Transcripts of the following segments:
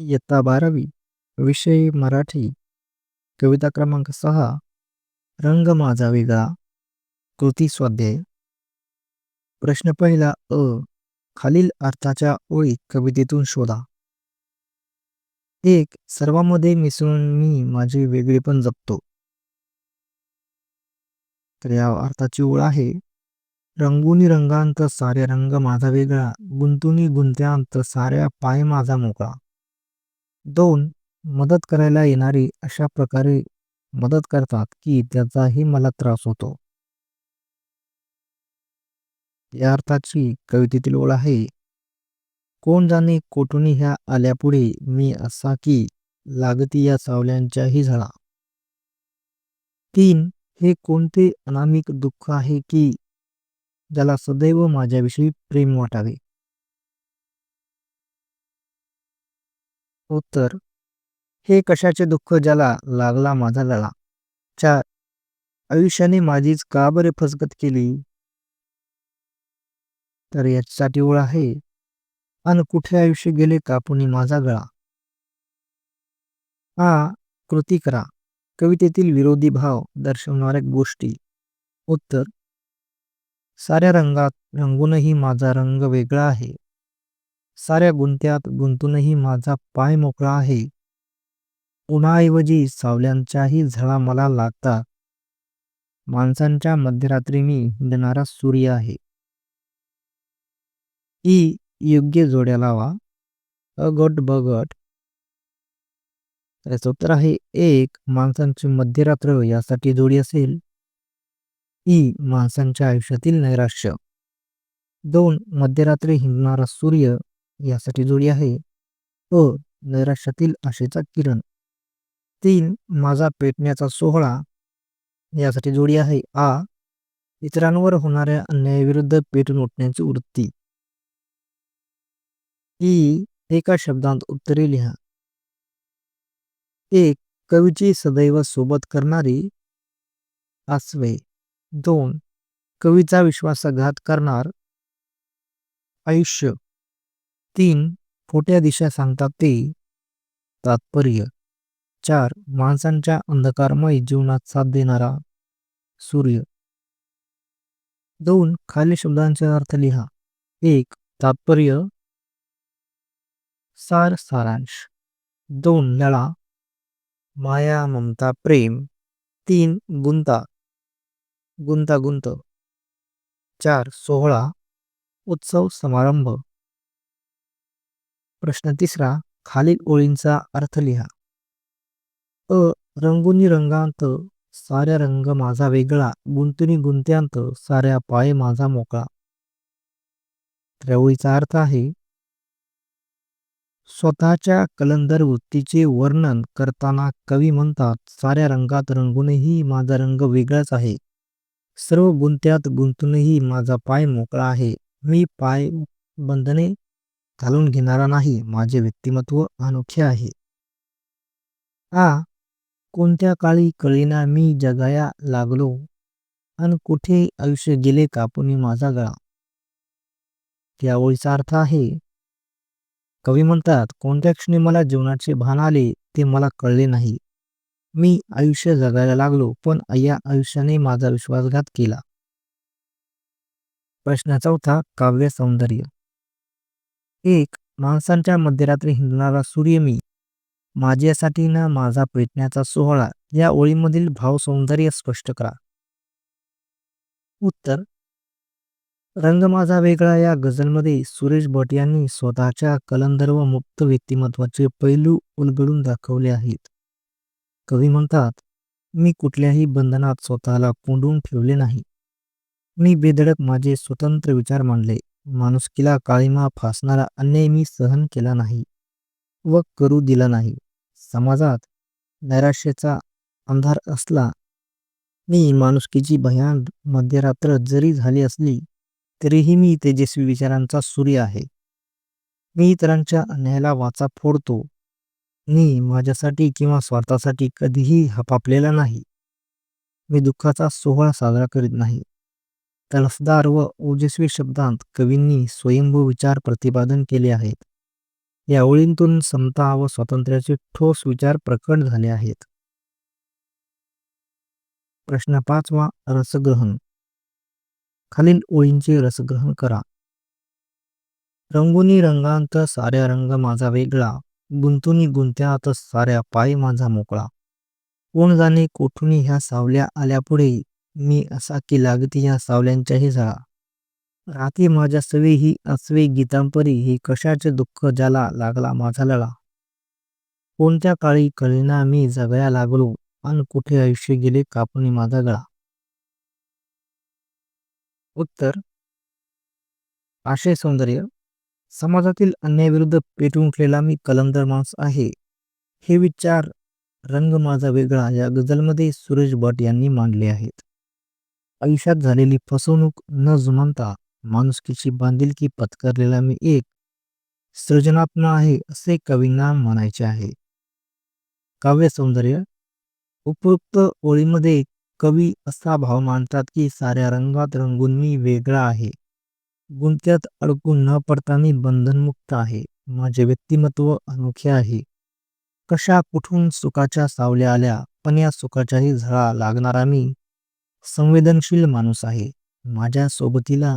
इयत्ता बारावी विषय मराठी कविता क्रमांक सहा रंग माझा वेगळा कृती स्वाध्याय. प्रश्न पहिला अ खालील अर्थाच्या ओळी कवितेतून शोधा. एक सर्वांमध्ये मिसळून मी माझे वेगळेपण जपतो. तर या अर्थाची ओळ आहे रंगुनी रंगांत सारे रंग माझा वेगळा गुंतुनी गुंत्यांत साऱ्या पाय माझा मोकळा. दोन मदत करायला येणारी अशा प्रकारे मदत करतात की त्याचाही मला त्रास होतो. या अर्थाची कवितेतील ओळ आहे कोण जाणे कोठुनी ह्या आल्यापुढे मी असा की लागती या सावल्यांच्याही झळा. तीन हे कोणते अनामिक दुःख आहे की ज्याला सदैव माझ्याविषयी प्रेम वाटावे? उत्तर हे कशाचे दुःख ज्याला लागला माझा लळा? चार आयुष्याने माझीच का बरे फसगत केली? तर याच्यासाठी ओळ आहे. आणि कुठे आयुष्य गेले कापुनी माझा गळा? हा कृती करा. कवितेतील विरोधी भाव दर्शवणाऱ्या गोष्टी. उत्तर साऱ्या रंगात रंगूनही माझा रंग वेगळा आहे. साऱ्या गुंत्यात गुंतूनही माझा पाय मोकळा आहे. उन्हाऐवजी सावल्यांच्याही झळा मला लागतात माणसांच्या मध्यरात्री मी हिंडणारा सूर्य आहे. ई योग्य जोड्या लावा. अगट बगट. त्याचं उत्तर आहे एक माणसांची मध्यरात्र यासाठी जोडी असेल. ई माणसांच्या आयुष्यातील नैराश्य. दोन मध्यरात्री हिंडणारा सूर्य यासाठी जोडी आहे. अ नैराश्यातील आशेचा किरण. तीन माझा पेटण्याचा सोहळा. यासाठी जोडी आहे. आ इतरांवर होणाऱ्या अन्यायाविरुद्ध पेटून उठण्याची वृत्ती. ई एका शब्दांत उत्तरे लिहा. एक कवीची सदैव सोबत करणारी. आसवे. दोन कवीचा विश्वासघात करणार. आयुष्य. तीन खोट्या दिशा सांगतात ते. तात्पर्य. चार माणसांच्या अंधकारमय जीवनात साथ देणारा सूर्य. दोन खाली शब्दांचे अर्थ लिहा. एक तात्पर्य. सार सारांश. दोन लळा. माया ममता प्रेम. तीन गुंता. गुंतागुंत. चार सोहळा. उत्सव समारंभ. प्रश्न तिसरा खालील ओळींचा अर्थ लिहा. अ. रंगुनी रंगांत साऱ्या रंग माझा वेगळा गुंतुनी गुंत्यांत साऱ्या पाय माझा मोकळा. त्या ओळीचा अर्थ आहे स्वतःच्या कलंदर वृत्तीचे वर्णन करताना कवी म्हणतात साऱ्या रंगात रंगूनही माझा रंग वेगळाच आहे. सर्व गुंत्यात गुंतूनही माझा पाय मोकळा आहे. मी पाय बंधने घालून घेणारा नाही माझे व्यक्तिमत्व अनोखे आहे. आ कोणत्या काळी कळीना मी जगाया लागलो? आणि कुठे आयुष्य गेले कापुनी माझा गळा? त्या ओळीचा अर्थ आहे कवी म्हणतात कोणत्या क्षणी मला जीवनाचे भान आले ते मला कळले नाही. मी आयुष्य जगायला लागलो पण या आयुष्याने माझा विश्वासघात केला. प्रश्न चौथा काव्य सौंदर्य. एक माणसांच्या मध्यरात्री हिंडणारा सूर्य मी. माझ्यासाठी ना माझा पेटण्याचा सोहळा या ओळीमधील भाव सौंदर्य स्पष्ट करा. उत्तर. रंग माझा वेगळा या गझलमध्ये सुरेश भट यांनी स्वतःच्या कलंदर व मुक्त व्यक्तिमत्वाचे पैलू उलगडून दाखवले आहेत. कवी म्हणतात मी कुठल्याही बंधनात स्वतःला कोंडून ठेवले नाही. मी बेधडक माझे स्वतंत्र विचार मांडले. माणुसकीला काळीमा फासणारा अन्याय मी सहन केला नाही व करू दिला नाही. समाजात नैराश्याचा अंधार असला मी माणुसकीची भयान मध्यरात्र जरी झाली असली तरीही मी तेजस्वी विचारांचा सूर्य आहे. मी इतरांच्या अन्यायाला वाचा फोडतो. मी माझ्यासाठी किंवा स्वार्थासाठी कधीही हपापलेला नाही. मी दुःखाचा सोहळा साजरा करीत नाही. तलफदार व ओजस्वी शब्दांत कवींनी स्वयंभू विचार प्रतिपादन केले आहेत. या ओळींतून समता व स्वातंत्र्याचे ठोस विचार प्रकट झाले आहेत. प्रश्न पाचवा रसग्रहण. खालील ओळींचे रसग्रहण करा. रंगुनी रंगांत साऱ्या रंग माझा वेगळा गुंतुनी गुंत्यात साऱ्या पाय माझा मोकळा. कोण जाणे कोठुनी ह्या सावल्या आल्या पुढे मी असा की लागती या सावल्यांच्याही झळा राती माझ्या सवे ही अस्वे गीतांपरी ही कशाचे दुःख ज्याला लागला माझा लळा. कोणत्या काळी कळीना मी जगया लागलो आणि कुठे आयुष्य गेले कापणी माझा गळा. उत्तर. आशय सौंदर्य. समाजातील अन्यायाविरुद्ध पेटून उठलेला मी कलंदर माणूस आहे. हे विचार रंग माझा वेगळा या गझलमध्ये सुरेश भट यांनी मांडले आहेत. आयुष्यात झालेली फसवणूक न जुमानता माणुसकीची बांधिलकी पत्करलेला मी एक सृजनात्म आहे असे कवींना म्हणायचे आहे. काव्य सौंदर्य. उपयुक्त ओळीमध्ये कवी असा भाव मांडतात की साऱ्या रंगात रंगून मी वेगळा आहे. गुंत्यात अडकून न पडता मी बंधनमुक्त आहे. माझे व्यक्तिमत्व अनोखे आहे. कशा कुठून सुखाच्या सावल्या आल्या पण या सुखाच्याही झळा लागणारा मी संवेदनशील माणूस आहे. माझ्या सोबतीला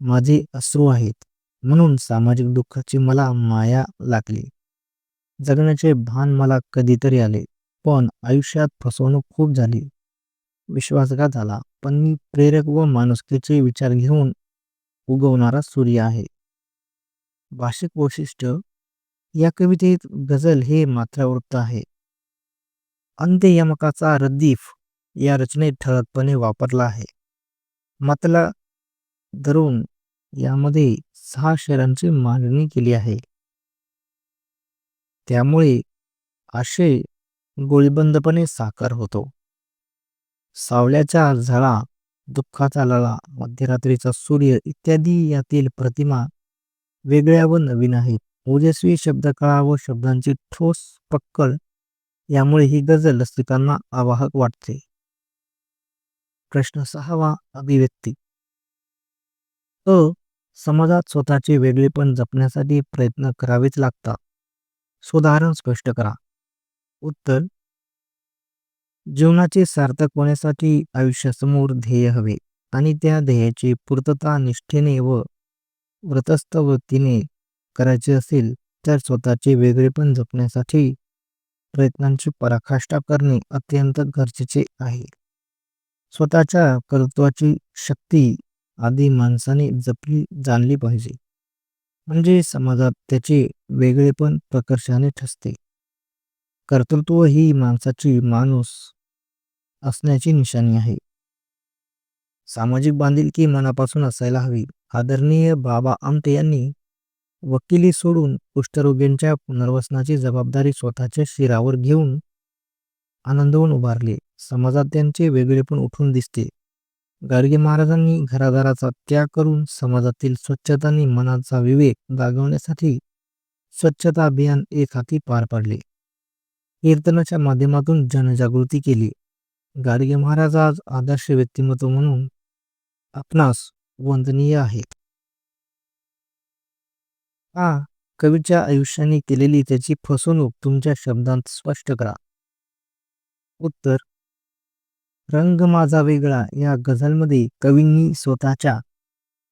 माझे अश्रू आहेत. म्हणून सामाजिक दुःखाची मला माया लागली. जगण्याचे भान मला कधीतरी आले. पण आयुष्यात फसवणूक खूप झाली. विश्वासघात झाला. पण मी प्रेरक व माणुसकीचे विचार घेऊन उगवणारा सूर्य आहे. भाषिक वैशिष्ट्य या कवितेत गझल हे मात्रावृत्त आहे. अंत्ययमकाचा रद्दीफ या रचनेत ठळकपणे वापरला आहे. मतला धरून यामध्ये सहा शहरांची मांडणी केली आहे. त्यामुळे आशय गोळीबंदपणे साकार होतो. सावल्याच्या झळा दुःखाचा लळा मध्यरात्रीचा सूर्य इत्यादी यातील प्रतिमा वेगळ्या व नवीन आहेत. ओजस्वी शब्दकळा व शब्दांची ठोस पक्कल यामुळे ही गझल रसिकांना आवाहक वाटते. प्रश्न सहावा अभिव्यक्ती. अ समाजात स्वतःचे वेगळेपण जपण्यासाठी प्रयत्न करावेच लागतात. सुधारण स्पष्ट करा. उत्तर जीवनाचे सार्थक होण्यासाठी आयुष्यासमोर ध्येय हवे आणि त्या ध्येयाची पूर्तता निष्ठेने व व्रतस्थ वृत्तीने करायचे असेल तर स्वतःचे वेगळेपण जपण्यासाठी प्रयत्नांची पराकाष्ठा करणे अत्यंत गरजेचे आहे. स्वतःच्या कर्तृत्वाची शक्ती आधी माणसाने जपली जाणली पाहिजे. म्हणजे समाजात त्याचे वेगळेपण प्रकर्षाने ठसते. कर्तृत्व ही माणसाची माणूस असण्याची निशाणी आहे. सामाजिक बांधिलकी मनापासून असायला हवी. आदरणीय बाबा आमटे यांनी वकिली सोडून कुष्ठरोगींच्या पुनर्वसनाची जबाबदारी स्वतःच्या शिरावर घेऊन आनंदवन उभारले. समाजात त्यांचे वेगळेपण उठून दिसते. गाडगे महाराजांनी घरादाराचा त्याग करून समाजातील स्वच्छता आणि मनाचा विवेक जागवण्यासाठी स्वच्छता अभियान एक हाती पार पाडले. कीर्तनाच्या माध्यमातून जनजागृती केली. गाडगे महाराज आज आदर्श व्यक्तिमत्व म्हणून आपणास वंदनीय आहेत हा कवीच्या आयुष्याने केलेली त्याची फसवणूक तुमच्या शब्दांत स्पष्ट करा. उत्तर रंग माझा वेगळा या गझलमध्ये कवींनी स्वतःच्या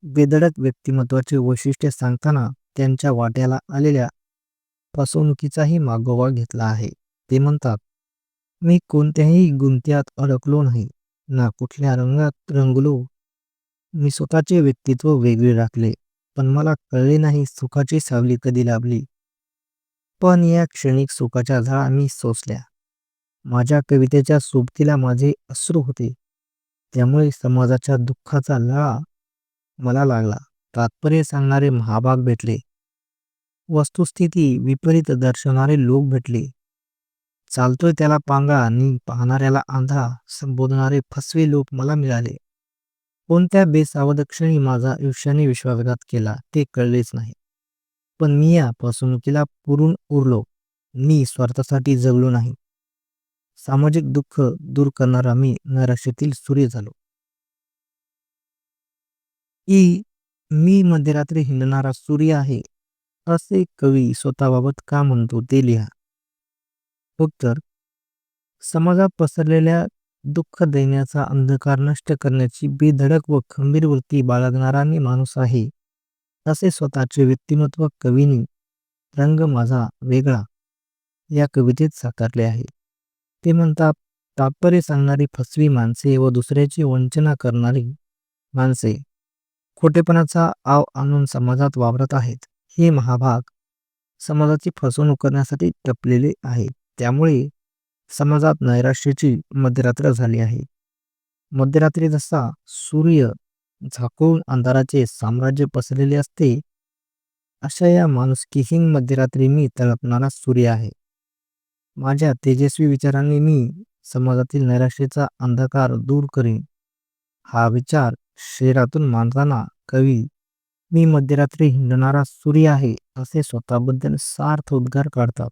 बेधडक व्यक्तिमत्वाचे वैशिष्ट्य सांगताना त्यांच्या वाट्याला आलेल्या फसवणुकीचाही मागोवा घेतला आहे. ते म्हणतात मी कोणत्याही गुंत्यात अडकलो नाही ना कुठल्या रंगात रंगलो. मी स्वतःचे व्यक्तित्व वेगळे राखले पण मला कळले नाही सुखाची सावली कधी लाभली. पण या क्षणिक सुखाच्या झळा मी सोसल्या. माझ्या कवितेच्या सोबतीला माझे अश्रू होते. त्यामुळे समाजाच्या दुःखाचा लळा मला लागला. तात्पर्य सांगणारे महाभाग भेटले. वस्तुस्थिती विपरीत दर्शवणारे लोक भेटले. चालतोय त्याला पांगा आणि पाहणाऱ्याला आंधा संबोधणारे फसवे लोक मला मिळाले. कोणत्या बेसावध क्षणी माझा आयुष्याने विश्वासघात केला ते कळलेच नाही. पण मी या फसवणुकीला पुरून उरलो. मी स्वार्थासाठी जगलो नाही. सामाजिक दुःख दूर करणारा मी नराशेतील सूर्य झालो. ई मी मध्यरात्री हिंडणारा सूर्य आहे असे कवी स्वतःबाबत का म्हणतो ते लिहा. उत्तर समाजात पसरलेल्या दुःख दैन्याचा अंधकार नष्ट करण्याची बेधडक व खंबीर वृत्ती बाळगणारा मी माणूस आहे असे स्वतःचे व्यक्तिमत्व कवीने रंग माझा वेगळा या कवितेत साकारले आहे. ते म्हणतात तात्पर्य सांगणारी फसवी माणसे व दुसऱ्याची वंचना करणारी माणसे खोटेपणाचा आव आणून समाजात वावरत आहेत. हे महाभाग समाजाची फसवणूक करण्यासाठी टपलेले आहे. त्यामुळे समाजात नैराश्याची मध्यरात्र झाली आहे. मध्यरात्री जसा सूर्य झाकून अंधाराचे साम्राज्य पसरलेले असते अशा या माणुसकीहीन मध्यरात्री मी तळपणारा सूर्य आहे. माझ्या तेजस्वी विचारांनी मी समाजातील नैराश्याचा अंधकार दूर करीन. हा विचार शरीरातून मानताना कवी मी मध्यरात्री हिंडणारा सूर्य आहे असे स्वतःबद्दल सार्थ उद्गार काढतात.